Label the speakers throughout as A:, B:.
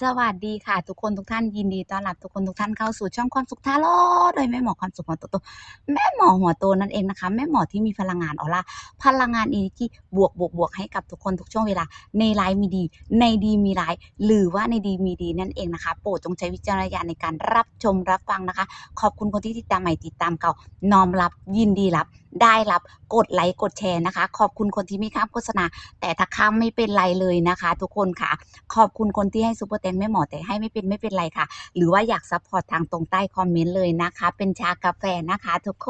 A: สวัสดีค่ะ ทุกคนทุกท่านยินดีต้อนรับทุกคนทุกท่านเข้าสู่ช่องความสุขทาโร่โดยแม่หมอความสุขหัวโตแม่หมอหัวโตนั่นเองนะคะ แม่หมอที่มีพลังงานออร่าพลังงานอีที่บวกบวกบวกให้กับทุกคนทุกช่วงเวลา ในร้ายมีดี ในดีมีร้าย หรือว่าในดีมีดีนั่นเองนะคะ โปรดจงใช้วิจารณญาณในการรับชมรับฟังนะคะ ขอบคุณคนที่ติดตามใหม่ติดตามเก่าน้อมรับยินดีรับได้รับกดไลค์กดแชร์นะคะ ขอบคุณคนที่ไม่ข้ามโฆษณา แต่ถ้าข้ามไม่เป็นไรเลยนะคะ ทุกคนค่ะ ขอบคุณคนที่ให้ซุปเปอร์แตงแม่หมอแต่ให้ไม่เป็นไม่เป็นไรค่ะ หรือว่าอยากซัพพอร์ตทางตรงใต้คอมเมนต์เลยนะคะ เป็นชากาแฟนะคะ ทุกค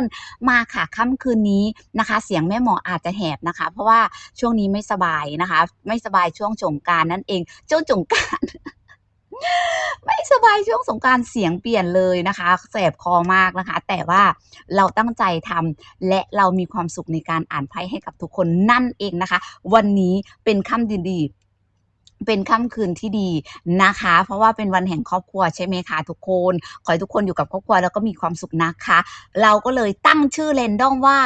A: นมาค่ะค่ำคืนนี้นะคะ เสียงแม่หมออาจจะแหบนะคะ เพราะว่าช่วงนี้ไม่สบายนะคะ ไม่สบายช่วงสงการนั่นเองช่วงสงการ ไม่สบายช่วงสงการเสียงเปลี่ยนเลยนะคะแสบคอมากนะคะ แต่ว่าเราตั้งใจทำและเรามีความสุขในการอ่านไพ่ให้กับทุกคนนั่นเองนะคะ วันนี้เป็นค่ำดีๆเป็นค่ำคืนที่ดีนะคะ เพราะว่าเป็นวันแห่งครอบครัวใช่ไหมคะทุกคน ขอให้ทุกคนอยู่กับครอบครัวแล้วก็มีความสุขนะคะ เราก็เลยตั้งชื่อเรนดอมว่า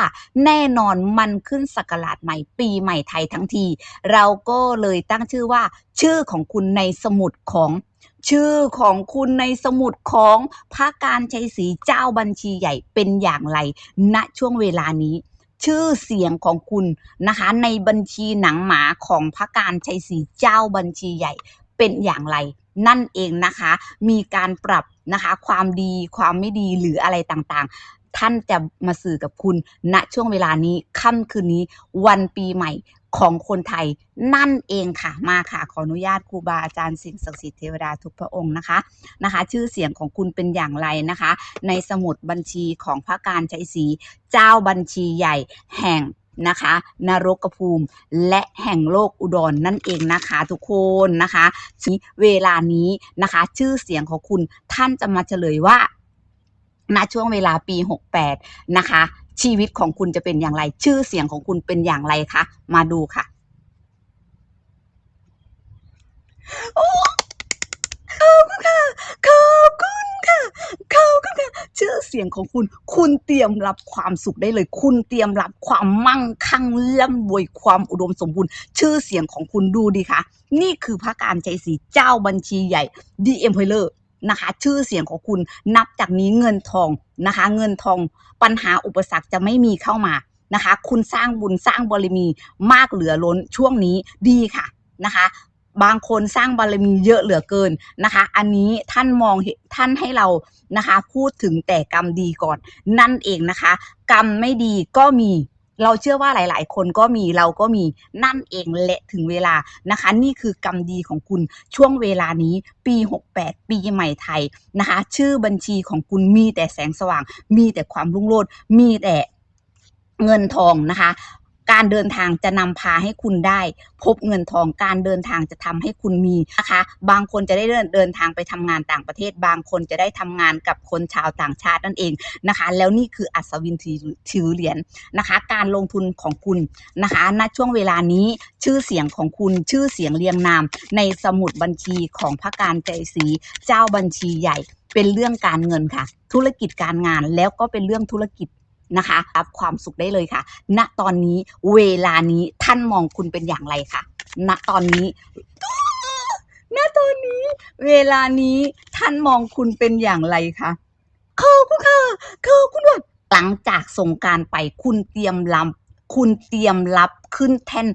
A: แน่นอนมันขึ้นสักราชใหม่ปีใหม่ไทยทั้งที เราก็เลยตั้งชื่อว่าชื่อของคุณในสมุดของ ชื่อของคุณในสมุดของพระการชัยศรีเจ้าบัญชีใหญ่เป็นอย่างไร ณช่วงเวลานี้ ชื่อเสียงของคุณนะคะ ในบัญชีหนังหมาของพระการชัยศรีเจ้าบัญชีใหญ่เป็นอย่างไร นั่นเองนะคะ มีการปรับนะคะ ความดีความไม่ดีหรืออะไรต่างๆ ท่านจะมาสื่อกับคุณณช่วงเวลานี้ค่ำคืนนี้วันปีใหม่ของคนไทยนั่นเองค่ะมาค่ะ ขออนุญาตครูบาอาจารย์สิ่งศักดิ์สิทธิ์เทวดาทุกพระองค์นะคะนะคะ ชื่อเสียงของคุณเป็นอย่างไรนะคะ ในสมุดบัญชีของพระการชัยศรีเจ้าบัญชีใหญ่แห่งนะคะนรกภูมิและแห่งโลกอุดรนนั่นเองนะคะทุกคนนะคะทีเวลานี้นะคะ ชื่อเสียงของคุณท่านจะมาเฉลยว่า ณช่วงเวลาปี 68 นะคะ ชีวิตของคุณจะเป็นอย่างไร ชื่อเสียงของคุณเป็นอย่างไรคะ มาดูค่ะโอ้ขอบคุณค่ะขอบคุณค่ะขอบคุณค่ะ ชื่อเสียงของคุณ คุณเตรียมรับความสุขได้เลย คุณเตรียมรับความมั่งคั่งร่ำรวยความอุดมสมบูรณ์ ชื่อเสียงของคุณดูดีคะนี่คือพระการชัยศรีเจ้าบัญชีใหญ่ The Emperor นะคะ ชื่อเสียงของคุณนับจากนี้เงินทองนะคะ เงินทองปัญหาอุปสรรคจะไม่มีเข้ามานะคะ คุณสร้างบุญสร้างบารมีมากเหลือล้นช่วงนี้ดีค่ะนะคะบางคนสร้างบารมีเยอะเหลือเกินนะคะ อันนี้ท่านมองท่านให้เรานะคะ พูดถึงแต่กรรมดีก่อน นั่นเองนะคะ กรรมไม่ดีก็มี เราเชื่อว่าหลาย ๆ คนก็มีเราก็มีนั่นเองและถึงเวลานะคะ นี่คือกรรมดีของคุณช่วงเวลานี้ปี 68 ปีใหม่ไทยนะคะ ชื่อบัญชีของคุณมีแต่แสงสว่าง มีแต่ความรุ่งโรจน์มีแต่เงินทองนะคะ การเดินทางจะนำพาให้คุณได้ พบเงินทองการเดินทางจะทำให้คุณมีนะคะ บางคนจะได้เดินเดินทางไปทำงานต่างประเทศ บางคนจะได้ทำงานกับคนชาวต่างชาตินั่นเองนะคะ แล้วนี่คืออัศวินถือเหรียญนะคะ การลงทุนของคุณนะคะณช่วงเวลานี้ชื่อเสียงของคุณชื่อเสียงเรียงนาม ในสมุดบัญชีของพระการใจศรีเจ้าบัญชีใหญ่ เป็นเรื่องการเงินค่ะ ธุรกิจการงานแล้วก็เป็นเรื่องธุรกิจ นะคะรับความสุขได้เลยค่ะ ณตอนนี้เวลานี้ท่านมองคุณเป็นอย่างไรคะณตอนนี้ณตอนนี้ เวลานี้ท่านมองคุณเป็นอย่างไรคะขอบคุณค่ะขอบคุณว่าหลังจากสงการไปคุณเตรียมลำ คุณเตรียมรับขึ้นแท่น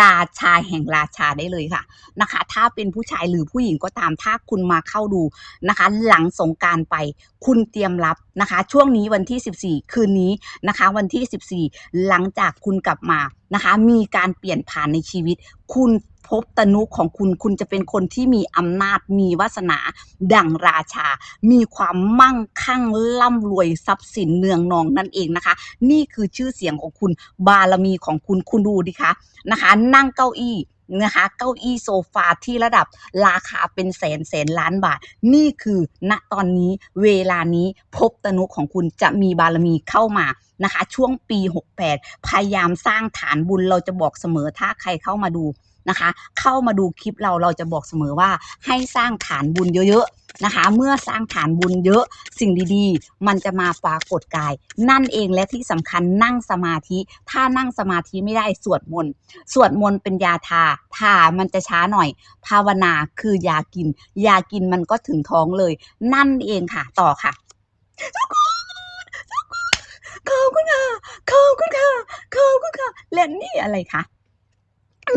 A: ราชาแห่งราชาได้เลยค่ะนะคะ ถ้าเป็นผู้ชายหรือผู้หญิงก็ตามถ้าคุณมาเข้าดูนะคะ หลังสงการไป คุณเตรียมรับนะคะ ช่วงนี้วันที่ 14 คืนนี้นะคะ วันที่ 14 หลังจากคุณกลับมานะคะ มีการเปลี่ยนผ่านในชีวิต คุณ พบตนุของคุณ คุณจะเป็นคนที่มีอำนาจมีวาสนาดังราชา มีความมั่งคั่งร่ำรวยทรัพย์สินเนืองนองนั่นเองนะคะ นี่คือชื่อเสียงของคุณบารมีของคุณคุณดูดิคะนะคะ นั่งเก้าอี้นะคะเก้าอี้โซฟาที่ระดับราคาเป็นแสนแสนล้านบาท นี่คือณตอนนี้เวลานี้พบตนุของคุณจะมีบารมีเข้ามานะคะ ช่วงปี 68 พยายามสร้างฐานบุญเราจะบอกเสมอถ้าใครเข้ามาดู นะคะ เข้ามาดูคลิปเราเราจะบอกเสมอว่าให้สร้างฐานบุญเยอะๆนะคะ เมื่อสร้างฐานบุญเยอะสิ่งดีๆ มันจะมาปรากฏกาย นั่นเองและที่สำคัญนั่งสมาธิ ถ้านั่งสมาธิไม่ได้สวดมนต์สวดมนต์เป็นยาทาทามันจะช้าหน่อย ภาวนาคือยากิน ยากินมันก็ถึงท้องเลย นั่นเองค่ะ ต่อค่ะขอบคุณค่ะขอบคุณค่ะขอบคุณค่ะและนี่อะไรคะ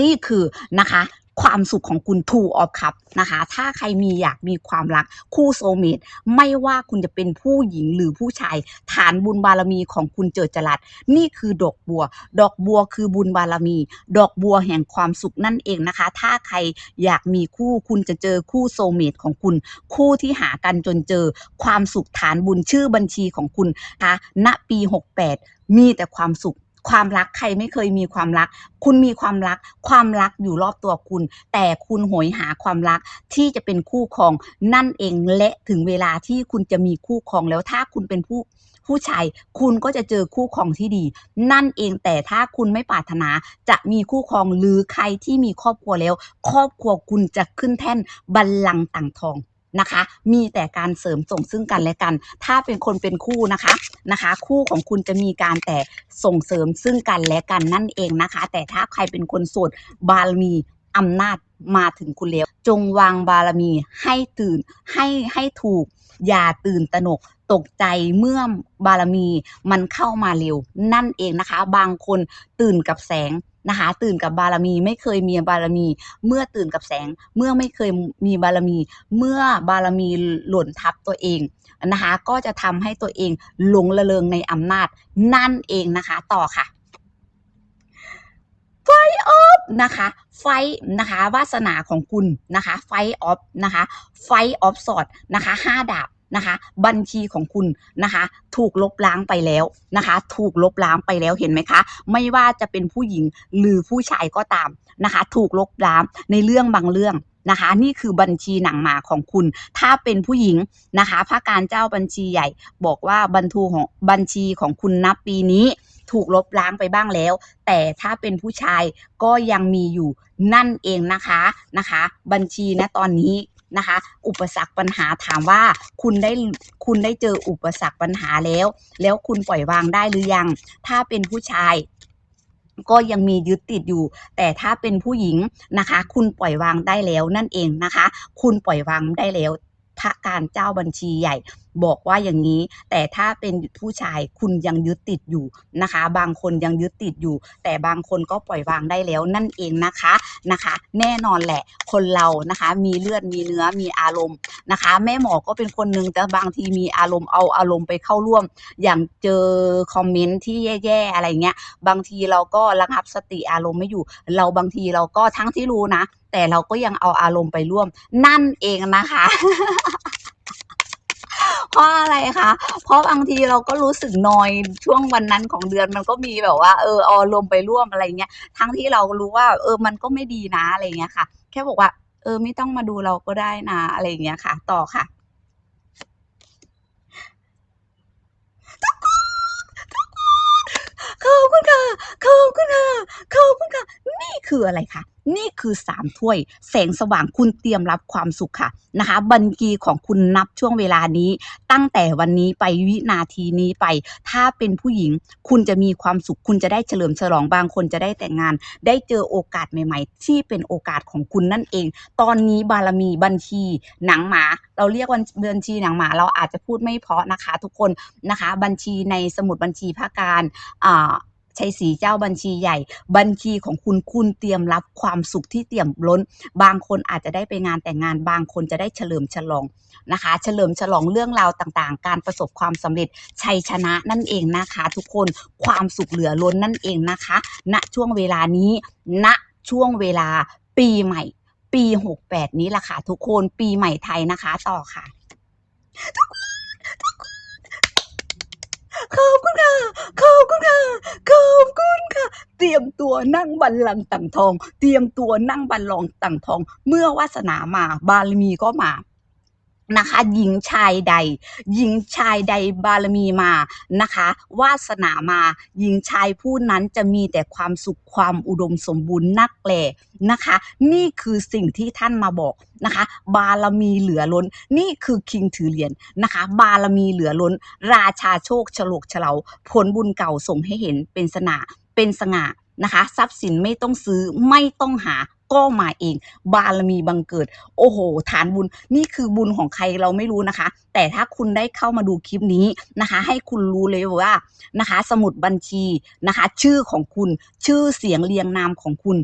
A: นี่คือนะคะความสุขของคุณ Two of Cup นะคะ ถ้าใครมีอยากมีความรักคู่โซเมตไม่ว่าคุณจะเป็นผู้หญิงหรือผู้ชาย ฐานบุญบารมีของคุณเจิดจรัสนี่คือดอกบัว ดอกบัวคือบุญบารมี ดอกบัวแห่งความสุขนั่นเองนะคะ ถ้าใครอยากมีคู่คุณจะเจอคู่โซเมตของคุณ คู่ที่หากันจนเจอ ความสุขฐานบุญชื่อบัญชีของคุณคะณปี 68 มีแต่ความสุข ความรักใครไม่เคยมีความรัก คุณมีความรัก ความรักอยู่รอบตัวคุณ แต่คุณโหยหาความรักที่จะเป็นคู่ครองนั่นเองและถึงเวลาที่คุณจะมีคู่ครองแล้วถ้าคุณเป็นผู้ผู้ชายคุณก็จะเจอคู่ครองที่ดี นั่นเองแต่ถ้าคุณไม่ปรารถนาจะมีคู่ครองหรือใครที่มีครอบครัวแล้ว ครอบครัวคุณจะขึ้นแท่นบัลลังก์ต่างทอง นะคะ มีแต่การเสริมส่งซึ่งกันและกัน ถ้าเป็นคนเป็นคู่นะคะนะคะ คู่ของคุณจะมีการแต่ส่งเสริมซึ่งกันและกันนั่นเองนะคะ แต่ถ้าใครเป็นคนโสดบารมีอำนาจมาถึงคุณแล้ว จงวางบารมีให้ตื่นให้ให้ถูก อย่าตื่นตระหนก ตกใจเมื่อบารมีมันเข้ามาเร็ว นั่นเองนะคะ บางคนตื่นกับแสงนะคะ ตื่นกับบารมีไม่เคยมีบารมี เมื่อตื่นกับแสง เมื่อไม่เคยมีบารมี เมื่อบารมีหล่นทับตัวเองนะคะ ก็จะทำให้ตัวเองหลงระเริงในอำนาจ นั่นเองนะคะต่อค่ะไฟออฟนะคะไฟนะคะวาสนาของคุณนะคะไฟออฟนะคะไฟออฟสอดนะคะห้าดาบ นะคะ บัญชีของคุณนะคะ ถูกลบล้างไปแล้วนะคะ ถูกลบล้างไปแล้วเห็นไหมคะ ไม่ว่าจะเป็นผู้หญิงหรือผู้ชายก็ตามนะคะ ถูกลบล้างในเรื่องบางเรื่องนะคะ นี่คือบัญชีหนังหมาของคุณ ถ้าเป็นผู้หญิงนะคะพระการเจ้าบัญชีใหญ่ บอกว่าบรรทูของบัญชีของคุณนับปีนี้ถูกลบล้างไปบ้างแล้ว แต่ถ้าเป็นผู้ชายก็ยังมีอยู่นั่นเองนะคะนะคะ บัญชีนะตอนนี้ นะคะ อุปสรรคปัญหาถามว่าคุณได้คุณได้เจออุปสรรคปัญหาแล้ว แล้วคุณปล่อยวางได้หรือยัง ถ้าเป็นผู้ชายก็ยังมียึดติดอยู่ แต่ถ้าเป็นผู้หญิงนะคะ คุณปล่อยวางได้แล้วนั่นเองนะคะ คุณปล่อยวางได้แล้วพระการเจ้าบัญชีใหญ่ บอกว่าอย่างนี้ แต่ถ้าเป็นผู้ชายคุณยังยึดติดอยู่นะคะ บางคนยังยึดติดอยู่ แต่บางคนก็ปล่อยวางได้แล้วนั่นเองนะคะนะคะ แน่นอนแหละคนเรานะคะ มีเลือดมีเนื้อมีอารมณ์นะคะ แม่หมอก็เป็นคนหนึ่งแต่บางทีมีอารมณ์เอาอารมณ์ไปเข้าร่วม อย่างเจอคอมเมนต์ที่แย่ๆอะไรเงี้ยบางทีเราก็ระงับสติอารมณ์ไม่อยู่ เราบางทีเราก็ทั้งที่รู้นะ แต่เราก็ยังเอาอารมณ์ไปร่วม นั่นเองนะคะ เพราะอะไรคะ เพราะบางทีเราก็รู้สึกนอยช่วงวันนั้นของเดือนมันก็มีแบบว่าเออเอาอารมณ์ไปร่วมอะไรเงี้ย ทั้งที่เรารู้ว่า เออมันก็ไม่ดีนะอะไรเงี้ยค่ะ แค่บอกว่า เออไม่ต้องมาดูเราก็ได้นะอะไรเงี้ยค่ะ ต่อค่ะขอบคุณค่ะขอบคุณค่ะขอบคุณค่ะ นี่คืออะไรคะนี่คือสามถ้วย แสงสว่างคุณเตรียมรับความสุขค่ะนะคะ บัญชีของคุณนับช่วงเวลานี้ ตั้งแต่วันนี้ไปวินาทีนี้ไป ถ้าเป็นผู้หญิง คุณจะมีความสุข คุณจะได้เฉลิมฉลองบางคนจะได้แต่งงาน ได้เจอโอกาสใหม่ ๆ ที่เป็นโอกาสของคุณนั่นเอง ตอนนี้บารมีบัญชีหนังหมา เราเรียกว่าบัญชีหนังหมา เราอาจจะพูดไม่เพราะนะคะ ทุกคนนะคะ บัญชีในสมุดบัญชีภาคการอ่า ใชัยศรีเจ้าบัญชีใหญ่ บัญชีของคุณคุณเตรียมรับความสุขที่เตรียมล้น บางคนอาจจะได้ไปงานแต่งงาน บางคนจะได้เฉลิมฉลองนะคะ เฉลิมฉลองเรื่องราวต่างๆ การประสบความสำเร็จชัยชนะนั่นเองนะคะ ทุกคนความสุขเหลือล้นนั่นเองนะคะ ณช่วงเวลานี้ณช่วงเวลาปีใหม่ ปี 68 นี้ล่ะค่ะทุกคนปีใหม่ไทยนะคะต่อค่ะขอบคุณค่ะขอบคุณค่ะ รียมตัวนั่งบัลลังก์ต่างทอง เตรียมตัวนั่งบัลลังก์ต่างทอง เมื่อวาสนามาบารมีก็มานะคะหญิงชายใด หญิงชายใดบารมีมานะคะวาสนามาหญิงชายผู้นั้นจะมีแต่ความสุขความอุดมสมบูรณ์นักแลนะคะ นี่คือสิ่งที่ท่านมาบอกนะคะ บารมีเหลือล้น นี่คือคิงถือเหรียญนะคะ บารมีเหลือล้น ราชาโชคฉลกเฉลาผลบุญเก่าส่งให้เห็นเป็นสนาเป็นสง่า นะคะ ทรัพย์สินไม่ต้องซื้อไม่ต้องหาก็มาเอง บารมีบังเกิด โอ้โห ฐานบุญนี่คือบุญของใครเราไม่รู้นะคะ แต่ถ้าคุณได้เข้ามาดูคลิปนี้นะคะ ให้คุณรู้เลยว่านะคะ สมุดบัญชีนะคะ ชื่อของคุณชื่อเสียงเรียงนามของคุณ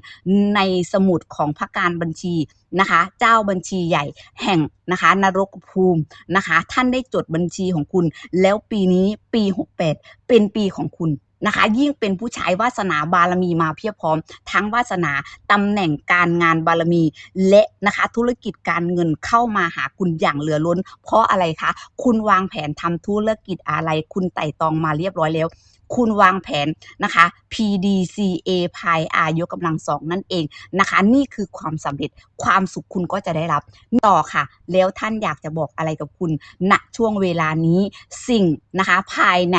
A: ในสมุดของพระการบัญชีนะคะ เจ้าบัญชีใหญ่แห่งนะคะนรกภูมินะคะ ท่านได้จดบัญชีของคุณ แล้วปีนี้ปี 68 เป็นปีของคุณ นะคะ ยิ่งเป็นผู้ชายวาสนาบารมีมาเพียบพร้อม ทั้งวาสนาตำแหน่งการงานบารมี และนะคะ ธุรกิจการเงินเข้ามาหาคุณอย่างเหลือล้น เพราะอะไรคะ คุณวางแผนทำธุรกิจอะไร คุณไต่ตองมาเรียบร้อยแล้ว คุณวางแผนนะคะ PDCA พายอายกกำลังสองนั่นเองนะคะ นี่คือความสำเร็จความสุขคุณก็จะได้รับต่อค่ะ แล้วท่านอยากจะบอกอะไรกับคุณณช่วงเวลานี้สิ่งนะคะภายใน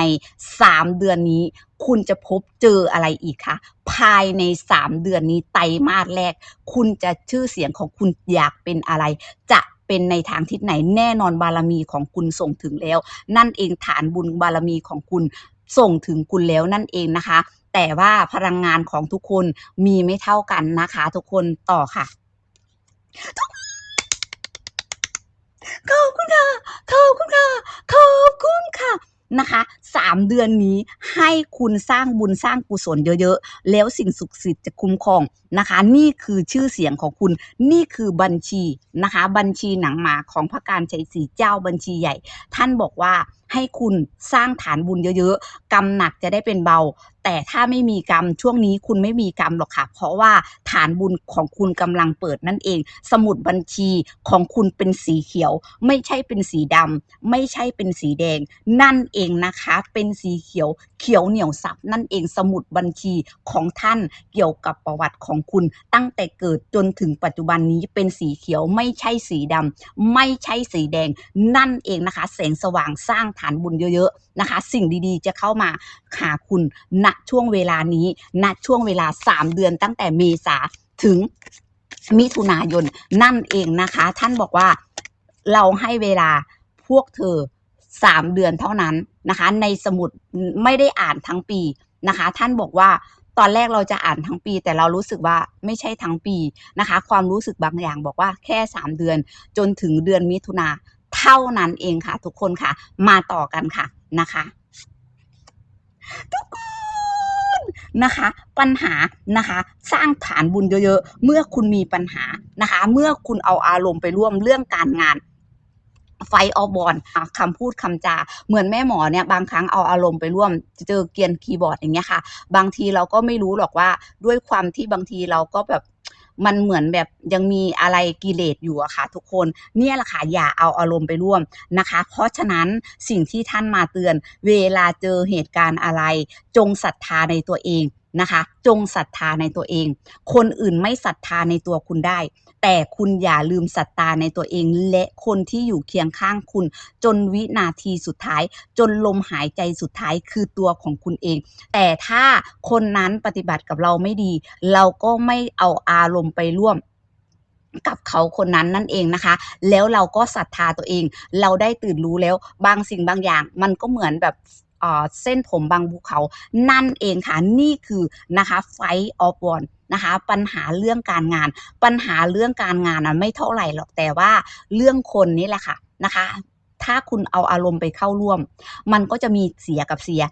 A: 3 เดือนนี้ คุณจะพบเจออะไรอีกคะภายใน 3 เดือนนี้ไตรมาสแรก คุณจะชื่อเสียงของคุณอยากเป็นอะไร จะเป็นในทางทิศไหนแน่นอนบารมีของคุณส่งถึงแล้ว นั่นเองฐานบุญบารมีของคุณ ส่งถึงคุณแล้วนั่นเองนะคะ แต่ว่าพลังงานของทุกคนมีไม่เท่ากันนะคะ ทุกคนต่อค่ะขอบคุณค่ะขอบคุณค่ะขอบคุณค่ะนะคะสามเดือนนี้ให้คุณสร้างบุญสร้างกุศลเยอะๆ แล้วสิ่งศักดิ์สิทธิ์จะคุ้มครองนะคะ นี่คือชื่อเสียงของคุณ นี่คือบัญชีนะคะ บัญชีหนังหมาของพระการชัยศรีเจ้าบัญชีใหญ่ ท่านบอกว่า ให้คุณสร้างฐานบุญเยอะๆกรรมหนักจะได้เป็นเบา แต่ถ้าไม่มีกรรมช่วงนี้คุณไม่มีกรรมหรอกค่ะ เพราะว่าฐานบุญของคุณกำลังเปิดนั่นเอง สมุดบัญชีของคุณเป็นสีเขียว ไม่ใช่เป็นสีดำไม่ใช่เป็นสีแดง นั่นเองนะคะ เป็นสีเขียวเขียวเหนียวซับนั่นเองสมุดบัญชีของท่านเกี่ยวกับประวัติของคุณ ตั้งแต่เกิดจนถึงปัจจุบันนี้เป็นสีเขียวไม่ใช่สีดำไม่ใช่สีแดง นั่นเองนะคะ แสงสว่างสร้างฐานบุญเยอะๆนะคะ สิ่งดีๆจะเข้ามาหาคุณณช่วงเวลานี้ณช่วงเวลา 3 เดือนตั้งแต่เมษาถึงมิถุนายนนั่นเองนะคะ ท่านบอกว่าเราให้เวลาพวกเธอ 3 เดือนเท่านั้นนะคะ ในสมุดไม่ได้อ่านทั้งปีนะคะ ท่านบอกว่าตอนแรกเราจะอ่านทั้งปี แต่เรารู้สึกว่าไม่ใช่ทั้งปีนะคะ ความรู้สึกบางอย่างบอกว่าแค่ 3 เดือนจนถึงเดือนมิถุนาเท่านั้นเองค่ะ ทุกคนค่ะ มาต่อกันค่ะนะคะ ทุกคน นะคะ ปัญหานะคะ สร้างฐานบุญเยอะๆ เมื่อคุณมีปัญหานะคะ เมื่อคุณเอาอารมณ์ไปร่วมเรื่องการงานไฟออบอลคำพูดคำจา เหมือนแม่หมอเนี่ยบางครั้งเอาอารมณ์ไปร่วมเจอเกียนคีย์บอร์ดอย่างเงี้ยค่ะ บางทีเราก็ไม่รู้หรอกว่าด้วยความที่บางทีเราก็แบบ มันเหมือนแบบยังมีอะไรกิเลสอยู่อะค่ะ ทุกคนเนี่ยแหละค่ะอย่าเอาอารมณ์ไปร่วมนะคะ เพราะฉะนั้นสิ่งที่ท่านมาเตือน เวลาเจอเหตุการณ์อะไร จงศรัทธาในตัวเอง นะคะ จงศรัทธาในตัวเอง คนอื่นไม่ศรัทธาในตัวคุณได้ แต่คุณอย่าลืมศรัทธาในตัวเอง และคนที่อยู่เคียงข้างคุณ จนวินาทีสุดท้าย จนลมหายใจสุดท้ายคือตัวของคุณเอง แต่ถ้าคนนั้นปฏิบัติกับเราไม่ดี เราก็ไม่เอาอารมณ์ไปร่วมกับเขาคนนั้นนั่นเองนะคะ แล้วเราก็ศรัทธาตัวเอง เราได้ตื่นรู้แล้วบางสิ่งบางอย่าง มันก็เหมือนแบบ เส้นผมบางภูเขา นั่นเองค่ะ นี่คือนะคะไฟออฟวอนนะคะปัญหาเรื่องการงาน ปัญหาเรื่องการงานน่ะไม่เท่าไหร่หรอกแต่ว่าเรื่องคนนี่แหละค่ะนะคะ ถ้าคุณเอาอารมณ์ไปเข้าร่วม มันก็จะมีเสียกับเสีย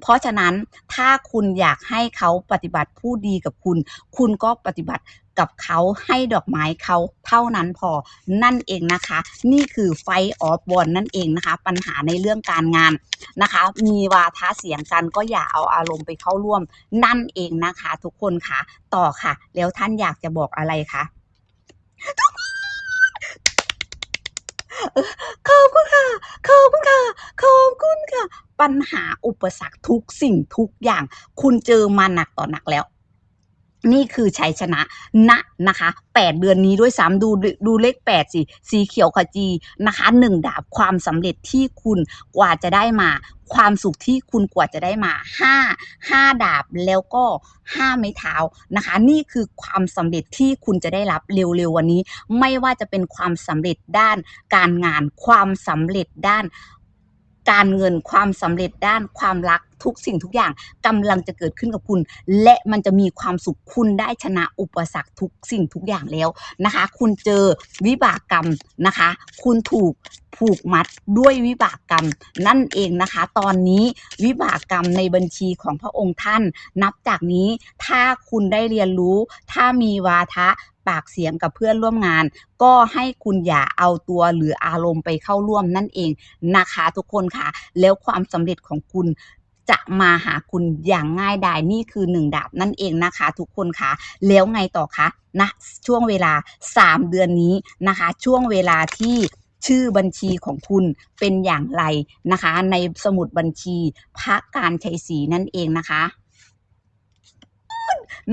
A: เพราะฉะนั้นถ้าคุณอยากให้เขาปฏิบัติผู้ดีกับคุณ คุณก็ปฏิบัติกับเขาให้ดอกไม้เขาเท่านั้นพอนั่นเองนะคะ นี่คือไฟออฟบอลนั่นเองนะคะ ปัญหาในเรื่องการงานนะคะ มีวาทะเสียงกันก็อย่าเอาอารมณ์ไปเข้าร่วม นั่นเองนะคะ ทุกคนค่ะ ต่อค่ะ แล้วท่านอยากจะบอกอะไรคะ ขอบคุณค่ะ ขอบคุณค่ะ ขอบคุณค่ะ ปัญหาอุปสรรคทุกสิ่งทุกอย่าง คุณเจอมาหนักต่อหนักแล้ว นี่คือชัยชนะณนะคะ 8 เดือนนี้ด้วยซ้ำดูดูเลข 8 สิ สีเขียวขจีนะคะหนึ่งดาบความสำเร็จที่คุณกว่าจะได้มา ความสุขที่คุณกว่าจะได้มา 5 5 ดาบแล้วก็ 5 ไม้เท้านะคะ นี่คือความสำเร็จที่คุณจะได้รับเร็วๆวันนี้ ไม่ว่าจะเป็นความสำเร็จด้านการงานความสำเร็จด้านการเงินความสำเร็จด้านความรัก ทุกสิ่งทุกอย่างกำลังจะเกิดขึ้นกับคุณ และมันจะมีความสุขคุณได้ชนะอุปสรรคทุกสิ่งทุกอย่างแล้วนะคะ คุณเจอวิบากกรรมนะคะ คุณถูกผูกมัดด้วยวิบากกรรม นั่นเองนะคะ ตอนนี้วิบากกรรมในบัญชีของพระองค์ท่าน นับจากนี้ถ้าคุณได้เรียนรู้ ถ้ามีวาทะปากเสียงกับเพื่อนร่วมงาน ก็ให้คุณอย่าเอาตัวหรืออารมณ์ไปเข้าร่วมนั่นเองนะคะ ทุกคนค่ะ แล้วความสำเร็จของคุณ จะมาหาคุณอย่างง่ายดายนี่คือหนึ่งดาบนั่นเองนะคะ ทุกคนค่ะแล้วไงต่อคะนะช่วงเวลา 3 เดือนนี้นะคะ ช่วงเวลาที่ชื่อบัญชีของคุณเป็นอย่างไรนะคะ ในสมุดบัญชีพระการชัยศรีนั่นเองนะคะ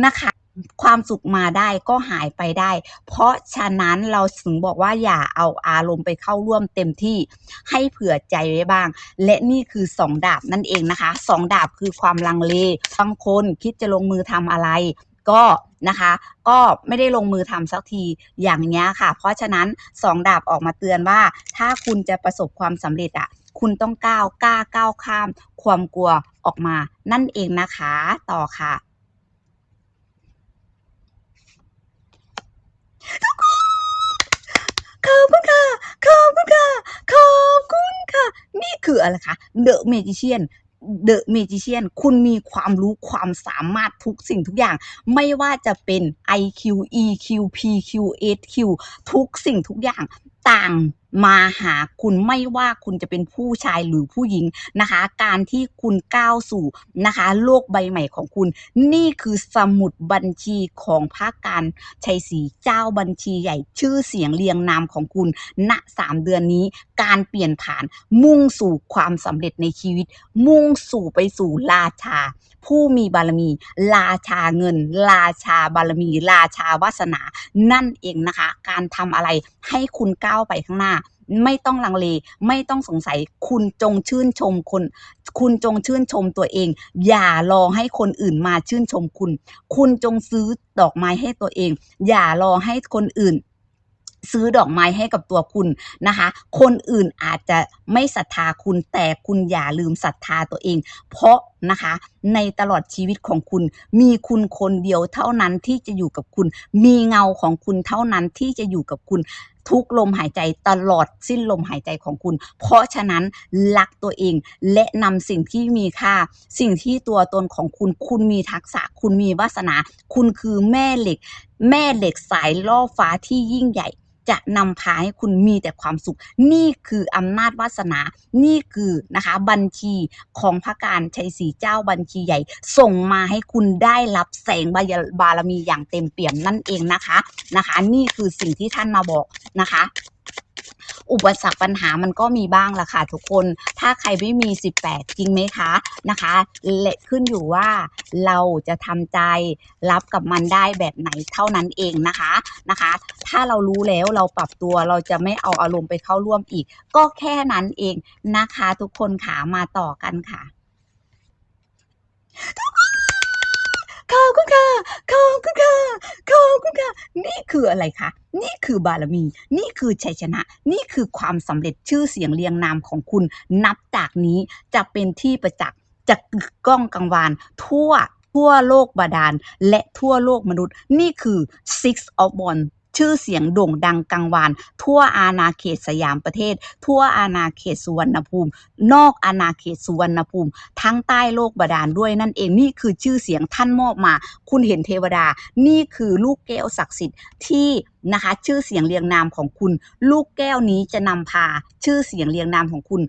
A: นะคะ ความสุขมาได้ก็หายไปได้ เพราะฉะนั้นเราถึงบอกว่าอย่าเอาอารมณ์ไปเข้าร่วมเต็มที่ให้เผื่อใจไว้บ้าง และนี่คือสองดาบนั่นเองนะคะสองดาบคือความลังเลบางคนคิดจะลงมือทำอะไร ก็นะคะก็ไม่ได้ลงมือทำสักทีอย่างเงี้ค่ะ เพราะฉะนั้นสองดาบออกมาเตือนว่า ถ้าคุณจะประสบความสำเร็จอะคุณต้องก้าวกล้าก้าวข้าม ความกลัวออกมานั่นเองนะคะ ต่อค่ะ ทุกคนขอบคุณค่ะ ขอบคุณค่ะ ขอบคุณค่ะ นี่คืออะไรคะ The Magician The Magician คุณมีความรู้ความสามารถทุกสิ่งทุกอย่าง ไม่ว่าจะเป็น IQ EQ PQ HQ ทุกสิ่งทุกอย่างต่าง มาหาคุณไม่ว่าคุณจะเป็นผู้ชายหรือผู้หญิงนะคะ การที่คุณก้าวสู่นะคะ โลกใบใหม่ของคุณ นี่คือสมุดบัญชีของพระการชัยศรีเจ้าบัญชีใหญ่ชื่อเสียงเรียงนามของคุณ ณสามเดือนนี้การเปลี่ยนผ่านมุ่งสู่ความสำเร็จในชีวิต มุ่งสู่ไปสู่ราชา ผู้มีบารมี ราชาเงิน ราชาบารมี ราชาวาสนา นั่นเองนะคะ การทำอะไรให้คุณก้าวไปข้างหน้า ไม่ต้องลังเล ไม่ต้องสงสัยคุณจงชื่นชมคน คุณจงชื่นชมตัวเอง อย่ารอให้คนอื่นมาชื่นชมคุณ คุณจงซื้อดอกไม้ให้ตัวเอง อย่ารอให้คนอื่นซื้อดอกไม้ให้กับตัวคุณนะคะ คนอื่นอาจจะไม่ศรัทธาคุณแต่คุณอย่าลืมศรัทธาตัวเอง เพราะนะคะในตลอดชีวิตของคุณ มีคุณคนเดียวเท่านั้นที่จะอยู่กับคุณ มีเงาของคุณเท่านั้นที่จะอยู่กับคุณ ทุกลมหายใจตลอดสิ้นลมหายใจของคุณ เพราะฉะนั้นรักตัวเอง และนำสิ่งที่มีค่า สิ่งที่ตัวตนของคุณ คุณมีทักษะ คุณมีวาสนา คุณคือแม่เหล็ก แม่เหล็กสายล่อฟ้าที่ยิ่งใหญ่ จะนำพาให้คุณมีแต่ความสุข นี่คืออำนาจวาสนา นี่คือนะคะบัญชีของพระการชัยศรีเจ้าบัญชีใหญ่ ส่งมาให้คุณได้รับแสงบารบารมีอย่างเต็มเปี่ยมนั่นเองนะคะนะคะ นี่คือสิ่งที่ท่านมาบอกนะคะ อุปสรรคปัญหามันก็มีบ้างละค่ะทุกคน ถ้าใครไม่มี 18 จริงไหมคะนะคะและขึ้นอยู่ว่าเราจะทำใจรับกับมันได้แบบไหนเท่านั้นเองนะคะนะคะ ถ้าเรารู้แล้วเราปรับตัวเราจะไม่เอาอารมณ์ไปเข้าร่วมอีก ก็แค่นั้นเองนะคะ ทุกคนขามาต่อกันค่ะ ขอบคุณค่ะขอบคุณค่ะขอบคุณค่ะ นี่คืออะไรคะ นี่คือบารมี นี่คือชัยชนะ นี่คือความสำเร็จชื่อเสียงเรียงนามของคุณ นับจากนี้จะเป็นที่ประจักษ์จะกึกก้องกังวาน ทั่วทั่วโลกบาดาล และทั่วโลกมนุษย์ นี่คือ Six of One ชื่อเสียงโด่งดังกังวาน ทั่วอาณาเขตสยามประเทศ ทั่วอาณาเขตสุวรรณภูมิ นอกอาณาเขตสุวรรณภูมิ ทั้งใต้โลกบาดาลด้วยนั่นเองนี่คือชื่อเสียงท่านมอบมา คุณเห็นเทวดา นี่คือลูกแก้วศักดิ์สิทธิ์ที่นะคะชื่อเสียงเรียงนามของคุณ ลูกแก้วนี้จะนำพา ชื่อเสียงเรียงนามของคุณ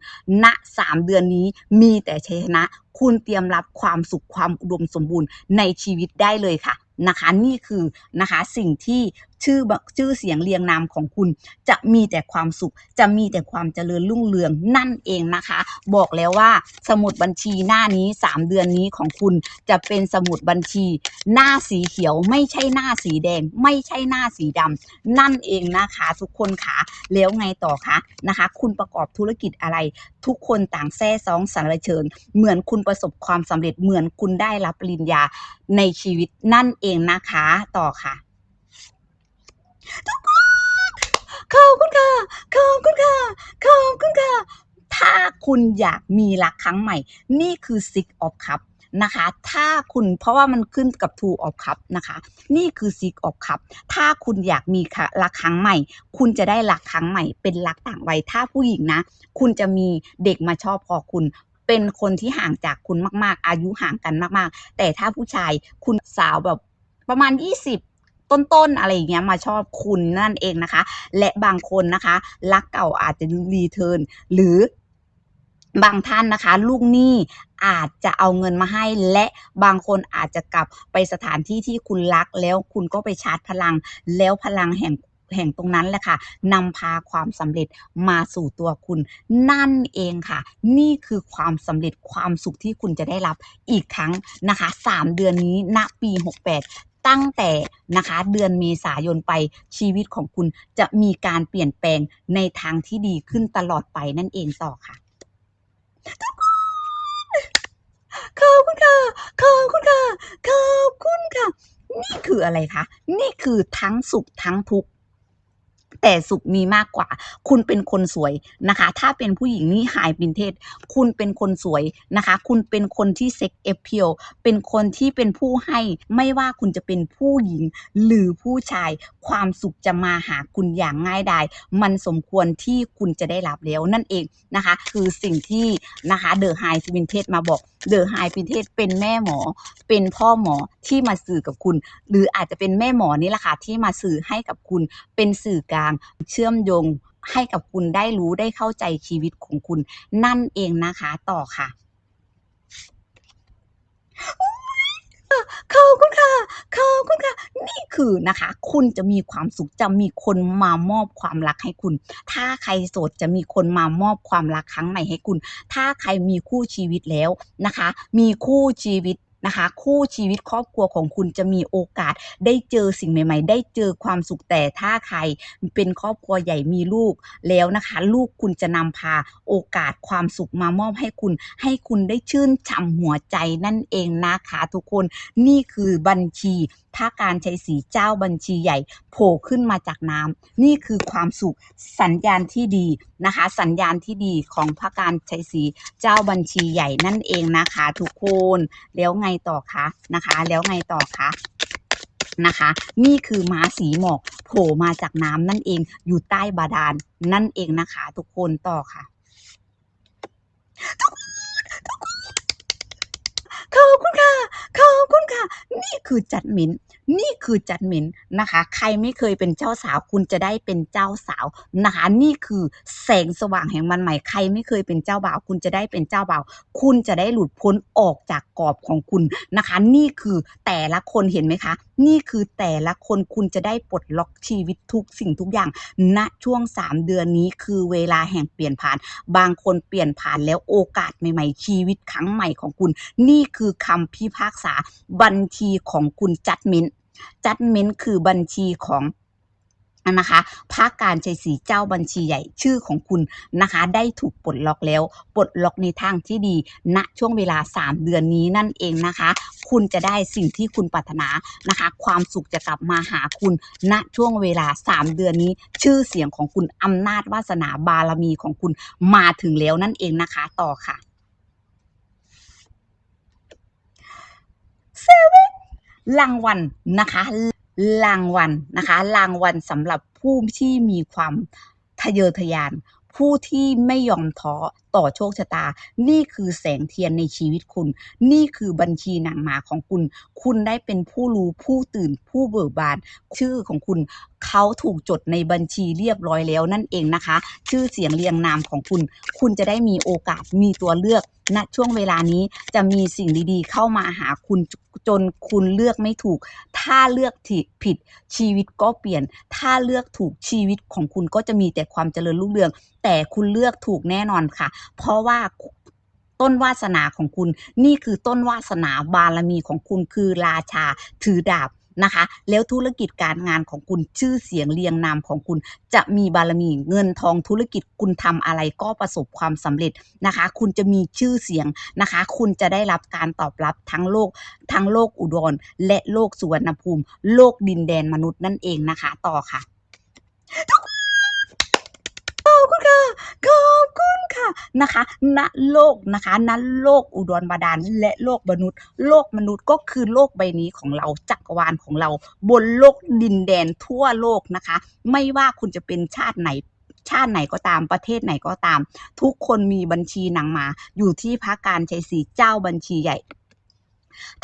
A: ณสามเดือนนี้มีแต่ชัยชนะ คุณเตรียมรับความสุขความอุดมสมบูรณ์ในชีวิตได้เลยค่ะ นะคะนี่คือนะคะสิ่งที่ชื่อชื่อเสียงเรียงนามของคุณ จะมีแต่ความสุข จะมีแต่ความเจริญรุ่งเรืองนั่นเองนะคะ บอกแล้วว่าสมุดบัญชีหน้านี้ 3 เดือนนี้ของคุณจะเป็นสมุดบัญชี หน้าสีเขียวไม่ใช่หน้าสีแดง ไม่ใช่หน้าสีดำนั่นเองนะคะทุกคนคะแล้วไงต่อคะนะคะ คุณประกอบธุรกิจอะไร ทุกคนต่างแซ่ซองสรรเชิญ เหมือนคุณประสบความสำเร็จเหมือนคุณได้รับปริญญาในชีวิตนั่นเองนะคะ ต่อค่ะ ทุกคนขอบคุณค่ะขอบคุณค่ะขอบคุณค่ะ ถ้าคุณอยากมีรักครั้งใหม่ นี่คือ Six of Cup นะคะ ถ้าคุณเพราะว่ามันขึ้นกับ Two of Cup นะคะ นี่คือ Six of Cup ถ้าคุณอยากมีค่ะรักครั้งใหม่ คุณจะได้รักครั้งใหม่ เป็นรักต่างวัย ถ้าผู้หญิงนะ คุณจะมีเด็กมาชอบพอคุณเป็นคนที่ห่างจากคุณมาก ๆ อายุห่างกันมาก ๆ แต่ถ้าผู้ชายคุณสาวแบบ ประมาณ 20ต้นๆอะไรอย่างเงี้ยมาชอบคุณนั่นเองนะคะ และบางคนนะคะ รักเก่าอาจจะรีเทิร์นหรือบางท่านนะคะ ลูกหนี้อาจจะเอาเงินมาให้ และบางคนอาจจะกลับไปสถานที่ที่คุณรักแล้วคุณก็ไปชาร์จพลัง แล้วพลังแห่งแห่งตรงนั้นแหละค่ะนำพาความสำเร็จมาสู่ตัวคุณ นั่นเองค่ะ นี่คือความสำเร็จความสุขที่คุณจะได้รับอีกครั้งนะคะ 3 เดือนนี้ณปี 68 ตั้งแต่นะคะเดือนเมษายนไปชีวิตของคุณจะมีการเปลี่ยนแปลงในทางที่ดีขึ้นตลอดไปนั่นเองต่อค่ะขอบคุณค่ะขอบคุณค่ะขอบคุณค่ะ นี่คืออะไรคะ นี่คือทั้งสุขทั้งทุกข์ แต่สุขมีมากกว่า คุณเป็นคนสวยนะคะ ถ้าเป็นผู้หญิงนี่หายเป็นเทศ คุณเป็นคนสวยนะคะ คุณเป็นคนที่เซ็กเอฟเพียวเป็นคนที่เป็นผู้ให้ไม่ว่าคุณจะเป็นผู้หญิงหรือผู้ชาย ความสุขจะมาหาคุณอย่างง่ายดายมันสมควรที่คุณจะได้รับแล้วนั่นเองนะคะ คือสิ่งที่นะคะเดอะไฮสวินเทสมาบอก เดอะไฮพิเทศเป็นแม่หมอ เป็นพ่อหมอที่มาสื่อกับคุณ หรืออาจจะเป็นแม่หมอนี่แหละค่ะที่มาสื่อให้กับคุณ เป็นสื่อกลางเชื่อมโยงให้กับคุณได้รู้ได้เข้าใจชีวิตของคุณ นั่นเองนะคะต่อค่ะ ขอบคุณค่ะขอบคุณค่ะ นี่คือนะคะ คุณจะมีความสุขจะมีคนมามอบความรักให้คุณ ถ้าใครโสดจะมีคนมามอบความรักครั้งใหม่ให้คุณ ถ้าใครมีคู่ชีวิตแล้วนะคะ มีคู่ชีวิต นะคะ คู่ชีวิตครอบครัวของคุณจะมีโอกาสได้เจอสิ่งใหม่ ๆ ได้เจอความสุขแต่ถ้าใครเป็นครอบครัวใหญ่มีลูกแล้วนะคะ ลูกคุณจะนำพาโอกาสความสุขมามอบให้คุณ ให้คุณได้ชื่นช่ำหัวใจนั่นเองนะคะทุกคนนี่คือบัญชีพระการชัยศรีเจ้าบัญชีใหญ่โผล่ขึ้นมาจากน้ำนี่คือความสุขสัญญาณที่ดีนะคะ สัญญาณที่ดีของพระการชัยศรีเจ้าบัญชีใหญ่นั่นเองนะคะทุกคนแล้วไงต่อคะนะคะ แล้วไงต่อคะนะคะนี่คือม้าสีหมอกโผล่มาจากน้ำนั่นเองอยู่ใต้บาดาลนั่นเองนะคะ ทุกคนต่อค่ะ ขอบคุณค่ะ ขอบคุณค่ะ นี่คือจัดหมิน นี่คือจัดหมินนะคะ ใครไม่เคยเป็นเจ้าสาวคุณจะได้เป็นเจ้าสาวนะคะนี่คือแสงสว่างแห่งมันใหม่ ใครไม่เคยเป็นเจ้าบ่าว คุณจะได้เป็นเจ้าบ่าว คุณจะได้หลุดพ้นออกจากกรอบของคุณนะคะ นี่คือแต่ละคนเห็นไหมคะ นี่คือแต่ละคนคุณจะได้ปลดล็อกชีวิตทุกสิ่งทุกอย่างณช่วง 3 เดือนนี้คือเวลาแห่งเปลี่ยนผ่าน บางคนเปลี่ยนผ่านแล้วโอกาสใหม่ ๆ ชีวิตครั้งใหม่ของคุณ นี่คือคำพิพากษาบัญชีของคุณจัดเมนจัดเมนคือบัญชีของ นะคะภาคการชัยศรีเจ้าบัญชีใหญ่ชื่อของคุณนะคะ ได้ถูกปลดล็อกแล้วปลดล็อกในทางที่ดีณช่วงเวลา 3 เดือนนี้นั่นเองนะคะ คุณจะได้สิ่งที่คุณปรารถนานะคะ ความสุขจะกลับมาหาคุณณช่วงเวลา 3 เดือนนี้ ชื่อเสียงของคุณอำนาจวาสนาบารมีของคุณมาถึงแล้วนั่นเองนะคะต่อค่ะเซเว่นรางวัลนะคะ รางวัลนะคะ รางวัลสำหรับผู้ที่มีความทะเยอทะยาน ผู้ที่ไม่ยอมท้อต่อโชคชะตา นี่คือแสงเทียนในชีวิตคุณ นี่คือบัญชีหนังหมาของคุณ คุณได้เป็นผู้รู้ผู้ตื่นผู้เบิกบาน ชื่อของคุณเขาถูกจดในบัญชีเรียบร้อยแล้วนั่นเองนะคะ ชื่อเสียงเรียงนามของคุณ คุณจะได้มีโอกาสมีตัวเลือกณช่วงเวลานี้จะมีสิ่งดีๆ เข้ามาหาคุณจนคุณเลือกไม่ถูก ถ้าเลือกผิดชีวิตก็เปลี่ยน ถ้าเลือกถูกชีวิตของคุณก็จะมีแต่ความเจริญรุ่งเรือง แต่คุณเลือกถูกแน่นอนค่ะ เพราะว่าต้นวาสนาของคุณ นี่คือต้นวาสนาบารมีของคุณคือราชาถือดาบ นะคะ แล้วธุรกิจการงานของคุณชื่อเสียงเรียงนามของคุณจะมีบารมีเงินทองธุรกิจคุณทำอะไรก็ประสบความสำเร็จนะคะ คุณจะมีชื่อเสียงนะคะ คุณจะได้รับการตอบรับทั้งโลกทั้งโลกอุดร และโลกสุวรรณภูมิ โลกดินแดนมนุษย์นั่นเองนะคะ ต่อค่ะ อบคุณค่ะ ขอบคุณค่ะนะคะณโลกนะคะณโลกอุดรบาดาลและโลกมนุษย์ โลกมนุษย์ก็คือโลกใบนี้ของเราจักรวาลของเรา บนโลกดินแดนทั่วโลกนะคะ ไม่ว่าคุณจะเป็นชาติไหนชาติไหนก็ตามประเทศไหนก็ตาม ทุกคนมีบัญชีหนังมา อยู่ที่พระการชัยศรีเจ้าบัญชีใหญ่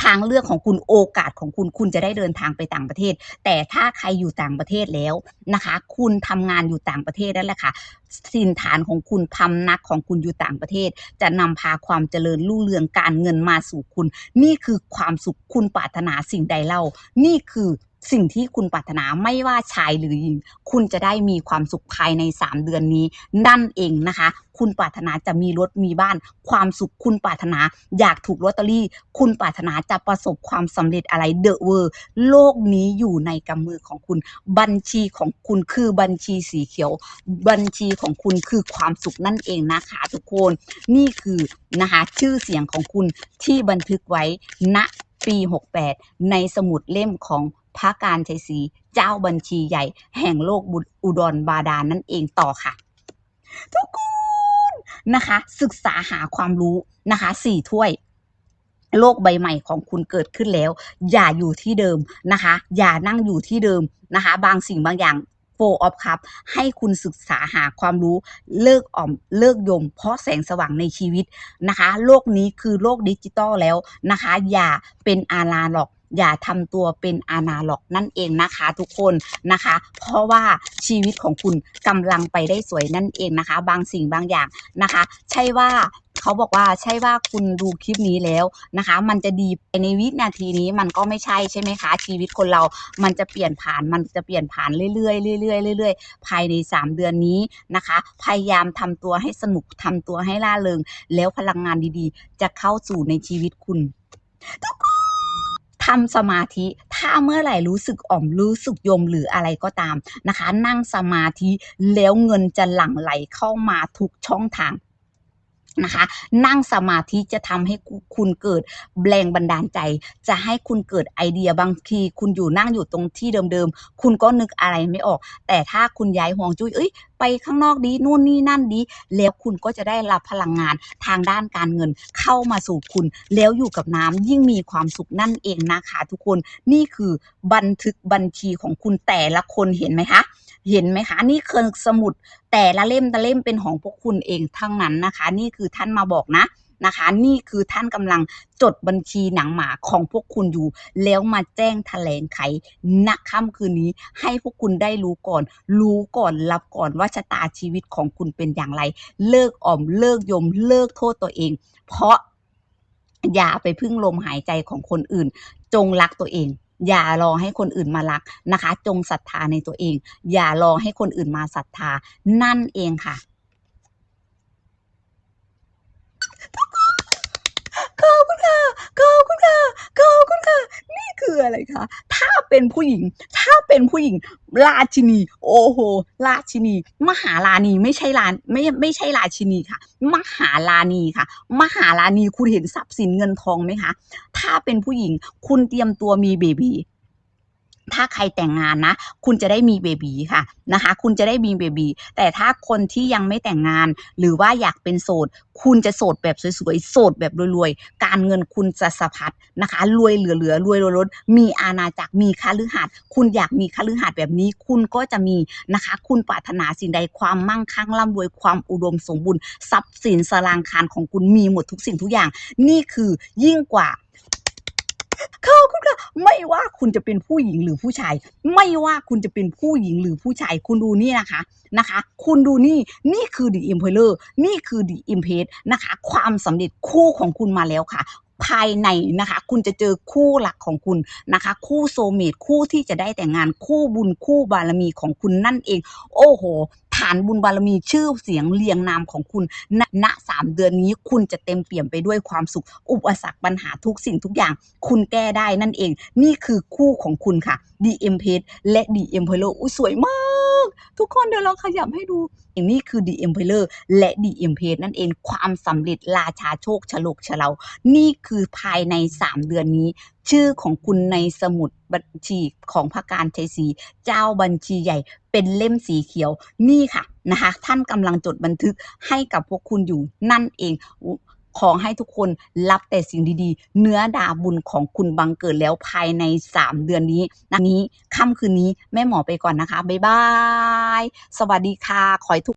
A: ทางเลือกของคุณโอกาสของคุณคุณจะได้เดินทางไปต่างประเทศ แต่ถ้าใครอยู่ต่างประเทศแล้วนะคะ คุณทำงานอยู่ต่างประเทศนั่นแหละค่ะสินฐานของคุณพำนักของคุณอยู่ต่างประเทศ จะนำพาความเจริญรุ่งเรืองการเงินมาสู่คุณ นี่คือความสุขคุณปรารถนาสิ่งใดเล่า นี่คือ สิ่งที่คุณปรารถนาไม่ว่าชายหรือหญิง คุณจะได้มีความสุขภายใน 3 เดือนนี้ นั่นเองนะคะ คุณปรารถนาจะมีรถมีบ้าน ความสุขคุณปรารถนา อยากถูกลอตเตอรี่ คุณปรารถนาจะประสบความสำเร็จอะไรเดอะเวอร์โลกนี้อยู่ในกำมือของคุณ บัญชีของคุณคือบัญชีสีเขียว บัญชีของคุณคือความสุขนั่นเองนะคะทุกคน นี่คือนะคะชื่อเสียงของคุณที่บันทึกไว้ณปี 68 ในสมุดเล่มของ พระการชัยศรีเจ้าบัญชีใหญ่แห่งโลกบุอุดรบาดาลนั่นเองต่อค่ะ ทุกคนนะคะ ศึกษาหาความรู้นะคะสี่ถ้วยโลกใบใหม่ของคุณเกิดขึ้นแล้ว อย่าอยู่ที่เดิมนะคะ อย่านั่งอยู่ที่เดิมนะคะ บางสิ่งบางอย่างโฟออฟครับให้คุณศึกษาหาความรู้เลิกอ่อมเลิกยม เพราะแสงสว่างในชีวิตนะคะ โลกนี้คือโลกดิจิตอลแล้วนะคะ อย่าเป็นอาณาหรอก อย่าทำตัวเป็นอาณาล็อกนั่นเองนะคะทุกคนนะคะ เพราะว่าชีวิตของคุณกำลังไปได้สวยนั่นเองนะคะ บางสิ่งบางอย่างนะคะ ใช่ว่าเขาบอกว่าใช่ว่าคุณดูคลิปนี้แล้วนะคะ มันจะดีในวินาทีนี้มันก็ไม่ใช่ใช่ไหมคะ ชีวิตคนเรา มันจะเปลี่ยนผ่านมันจะเปลี่ยนผ่านเรื่อยๆเรื่อยๆเรื่อยๆภายใน 3 เดือนนี้นะคะ พยายามทำตัวให้สนุกทำตัวให้ล่าเริง แล้วพลังงานดีๆ จะเข้าสู่ในชีวิตคุณทุกคน ทำสมาธิ ถ้าเมื่อไหร่รู้สึกอ่อมรู้สึกยมหรืออะไรก็ตามนะคะ นั่งสมาธิแล้วเงินจะหลั่งไหลเข้ามาทุกช่องทาง นะคะ นั่งสมาธิจะทำให้คุณเกิดแรงบันดาลใจ จะให้คุณเกิดไอเดียบางที คุณอยู่นั่งอยู่ตรงที่เดิมๆ คุณก็นึกอะไรไม่ออก แต่ถ้าคุณย้ายห่วงจุ้ยเอ้ยไปข้างนอกดีนู่นนี่นั่นดี แล้วคุณก็จะได้รับพลังงานทางด้านการเงินเข้ามาสู่คุณ แล้วอยู่กับน้ำยิ่งมีความสุขนั่นเองนะคะทุกคนนี่คือบันทึกบัญชีของคุณแต่ละคนเห็นไหมคะ เห็นไหมคะ นี่คือสมุดแต่ละเล่มแต่ละเล่มเป็นของพวกคุณเองทั้งนั้นนะคะ นี่คือท่านมาบอกนะนะคะ นี่คือท่านกำลังจดบัญชีหนังหมาของพวกคุณอยู่ แล้วมาแจ้งแถลงไขณค่ำคืนนี้ ให้พวกคุณได้รู้ก่อน รู้ก่อนรับก่อนว่าชะตาชีวิตของคุณเป็นอย่างไร เลิกอ่อมเลิกยมเลิกโทษตัวเอง เพราะอย่าไปพึ่งลมหายใจของคนอื่น จงรักตัวเอง อย่ารอให้คนอื่นมารักนะคะ จงศรัทธาในตัวเอง อย่ารอให้คนอื่นมาศรัทธานั่นเองค่ะขอบคุณค่ะขอบคุณค่ะขอบคุณค่ะ นี่คืออะไรคะ ถ้า เป็นผู้หญิง ถ้าเป็นผู้หญิง ราชินี โอ้โห ราชินี มหาราณีไม่ใช่ลานไม่ไม่ใช่ราชินีค่ะ มหาราณีค่ะ มหาราณีคุณเห็นทรัพย์สินเงินทองไหมคะ ถ้าเป็นผู้หญิงคุณเตรียมตัวมีเบบี ถ้าใครแต่งงานนะ คุณจะได้มีเบบีค่ะนะคะ คุณจะได้มีเบบีแต่ถ้าคนที่ยังไม่แต่งงาน หรือว่าอยากเป็นโสด คุณจะโสดแบบสวยๆโสดแบบรวยๆ การเงินคุณจะสะพัดนะคะ รวยเหลือๆรวยล้นมีอาณาจักรมีคฤหาสน์คุณอยากมีคฤหาสน์แบบนี้ คุณก็จะมีนะคะ คุณปรารถนาสิ่งใดความมั่งคั่งร่ำรวยความอุดมสมบูรณ์ทรัพย์สินสรางคารของคุณมีหมดทุกสิ่งทุกอย่าง นี่คือยิ่งกว่า ขอบคุณค่ะไม่ว่าคุณจะเป็นผู้หญิงหรือผู้ชาย ไม่ว่าคุณจะเป็นผู้หญิงหรือผู้ชาย คุณดูนี่นะคะนะคะ คุณดูนี่นี่คือ The Emperor นี่คือ The Empress นะคะ ความสำเร็จคู่ของคุณมาแล้วค่ะภายในนะคะ คุณจะเจอคู่หลักของคุณนะคะ คู่โซเมตคู่ที่จะได้แต่งงานคู่บุญคู่บารมีของคุณนั่นเอง โอ้โห ฐานบุญบารมีชื่อเสียงเรียงนามของคุณณณสามเดือนนี้คุณจะเต็มเปี่ยมไปด้วยความสุข อุปสรรคปัญหาทุกสิ่งทุกอย่าง คุณแก้ได้นั่นเอง นี่คือคู่ของคุณค่ะ Dm p r e และ DM p e r l อุ้ยสวยมาก ทุกคนเดี๋ยวเราขยับให้ดูอย่างนี้คือ The Emperor และ The Empress นั่นเองความสำเร็จราชาโชคฉลกฉลานี่คือภายใน 3 เดือนนี้ ชื่อของคุณในสมุดบัญชีของพระการชัยศรีเจ้าบัญชีใหญ่เป็นเล่มสีเขียวนี่ค่ะนะคะ ท่านกำลังจดบันทึกให้กับพวกคุณอยู่นั่นเอง ขอให้ทุกคนรับแต่สิ่งดีๆ เนื้อดาบุญของคุณบังเกิดแล้วภายใน 3 เดือนนี้นะนี้ค่ำคืนนี้แม่หมอไปก่อนนะคะ บ๊ายบาย สวัสดีค่ะ ขอให้ทุก